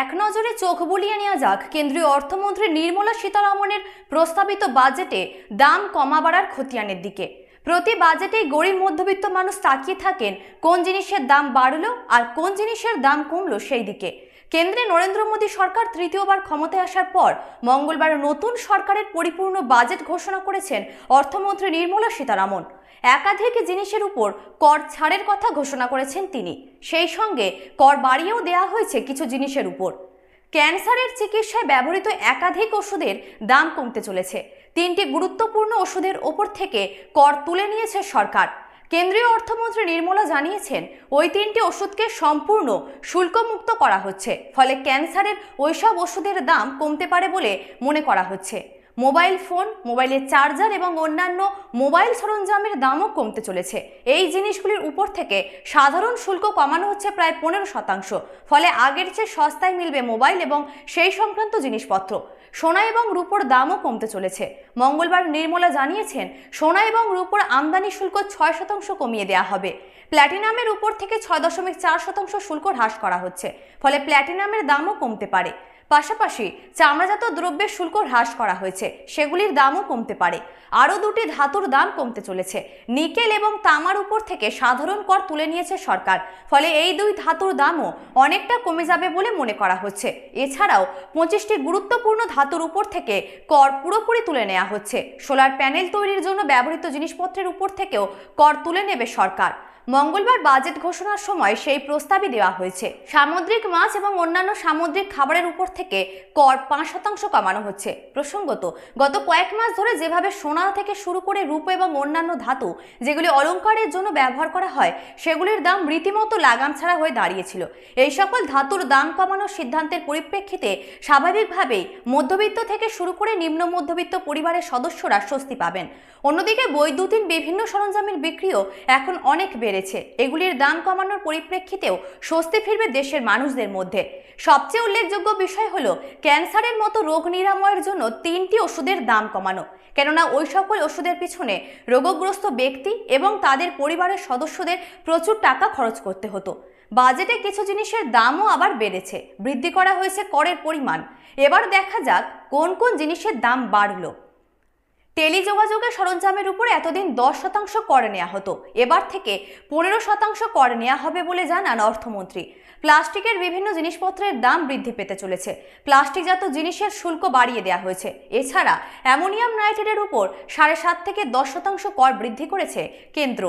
এক নজরে চোখ বুলিয়ে নেওয়া যাক। কেন্দ্রীয় অর্থমন্ত্রী নির্মলা সীতারামনের প্রস্তাবিত বাজেটে দাম কমা বাড়ার খতিয়ানের দিকে। প্রতি বাজেটেই গরিব মধ্যবিত্ত মানুষ তাকিয়ে থাকেন, কোন জিনিসের দাম বাড়লো আর কোন জিনিসের দাম কমলো সেই দিকে। কেন্দ্রে নরেন্দ্র মোদী সরকার তৃতীয়বার ক্ষমতায় আসার পর মঙ্গলবার নতুন সরকারের পরিপূর্ণ বাজেট ঘোষণা করেছেন অর্থমন্ত্রী নির্মলা সীতারামন। একাধিক জিনিসের উপর কর ছাড়ের কথা ঘোষণা করেছেন তিনি। সেই সঙ্গে কর বাড়িয়েও দেওয়া হয়েছে কিছু জিনিসের উপর। ক্যান্সারের চিকিৎসায় ব্যবহৃত একাধিক ওষুধের দাম কমতে চলেছে। তিনটি গুরুত্বপূর্ণ ওষুধের ওপর থেকে কর তুলে নিয়েছে সরকার। কেন্দ্রীয় অর্থমন্ত্রী নির্মলা জানিয়েছেন, ওই তিনটি ওষুধকে সম্পূর্ণ শুল্কমুক্ত করা হচ্ছে, ফলে ক্যান্সারের ওইসব ওষুধের দাম কমতে পারে বলে মনে করা হচ্ছে। মোবাইল ফোন, মোবাইলের চার্জার এবং অন্যান্য মোবাইল সরঞ্জামের দামও কমতে চলেছে। এই জিনিসগুলির উপর থেকে সাধারণ শুল্ক কমানো হচ্ছে প্রায় পনেরো শতাংশ। ফলে আগের চেয়ে সস্তায় মিলবে মোবাইল এবং সেই সংক্রান্ত জিনিসপত্র। সোনা এবং রূপোর দামও কমতে চলেছে। মঙ্গলবার নির্মলা জানিয়েছেন, সোনা এবং রূপোর আমদানি শুল্ক ছয় শতাংশ কমিয়ে দেওয়া হবে। প্ল্যাটিনামের উপর থেকে ছয় দশমিক চার শতাংশ শুল্ক হ্রাস করা হচ্ছে। ফলে প্ল্যাটিনামের দামও কমতে পারে। পাশাপাশি চামড়াজাত দ্রব্যের শুল্ক হ্রাস করা হয়েছে। সেগুলির দামও কমতে পারে। আরও দুটি ধাতুর দাম কমতে চলেছে। নিকেল এবং তামার উপর থেকে সাধারণ কর তুলে নিয়েছে সরকার। ফলে এই দুই ধাতুর দামও অনেকটা কমে যাবে বলে মনে করা হচ্ছে। এছাড়াও পঁচিশটি গুরুত্বপূর্ণ ধাতুর উপর থেকে কর পুরোপুরি তুলে নেওয়া হচ্ছে। সোলার প্যানেল তৈরির জন্য ব্যবহৃত জিনিসপত্রের উপর থেকেও কর তুলে নেবে সরকার। মঙ্গলবার বাজেট ঘোষণার সময় সেই প্রস্তাবই দেওয়া হয়েছে। সামুদ্রিক মাছ এবং অন্যান্য সামুদ্রিক খাবারের উপর থেকে কর পাঁচ শতাংশ কমানো হচ্ছে। প্রসঙ্গত, গত কয়েক মাস ধরে যেভাবে সোনা থেকে শুরু করে রূপ এবং অন্যান্য ধাতু যেগুলি অলঙ্কারের জন্য ব্যবহার করা হয়, সেগুলির দাম রীতিমতো লাগাম ছাড়া হয়ে দাঁড়িয়েছিল। এই সকল ধাতুর দাম কমানোর সিদ্ধান্তের পরিপ্রেক্ষিতে স্বাভাবিকভাবেই মধ্যবিত্ত থেকে শুরু করে নিম্ন মধ্যবিত্ত পরিবারের সদস্যরা স্বস্তি পাবেন। অন্যদিকে বৈদ্যুতিন বিভিন্ন সরঞ্জামের বিক্রিও এখন অনেক বেড়েছে। এগুলির দাম কমানোর পরিপ্রেক্ষিতেও স্বস্তি ফিরবে দেশের মানুষদের মধ্যে। সবচেয়ে উল্লেখযোগ্য বিষয় হল, ক্যান্সারের মতো রোগ নিরাময়ের জন্য তিনটি ওষুধের দাম কমানো। কেননা ওই সকল ওষুধের পিছনে রোগগ্রস্ত ব্যক্তি এবং তাদের পরিবারের সদস্যদের প্রচুর টাকা খরচ করতে হতো। বাজেটে কিছু জিনিসের দামও আবার বেড়েছে। বৃদ্ধি করা হয়েছে করের পরিমাণ। এবার দেখা যাক কোন কোন জিনিসের দাম বাড়লো। টেলিযোগাযোগের সরঞ্জামের উপর এতদিন দশ শতাংশ কর নেওয়া হতো। এবার থেকে পনেরো শতাংশ কর নেওয়া হবে বলে জানান অর্থমন্ত্রী। প্লাস্টিকের বিভিন্ন জিনিসপত্রের দাম বৃদ্ধি পেতে চলেছে। প্লাস্টিকজাত জিনিসের শুল্ক বাড়িয়ে দেওয়া হয়েছে। এছাড়া অ্যামোনিয়াম নাইট্রেটের উপর সাড়ে সাত থেকে দশ শতাংশ কর বৃদ্ধি করেছে কেন্দ্র।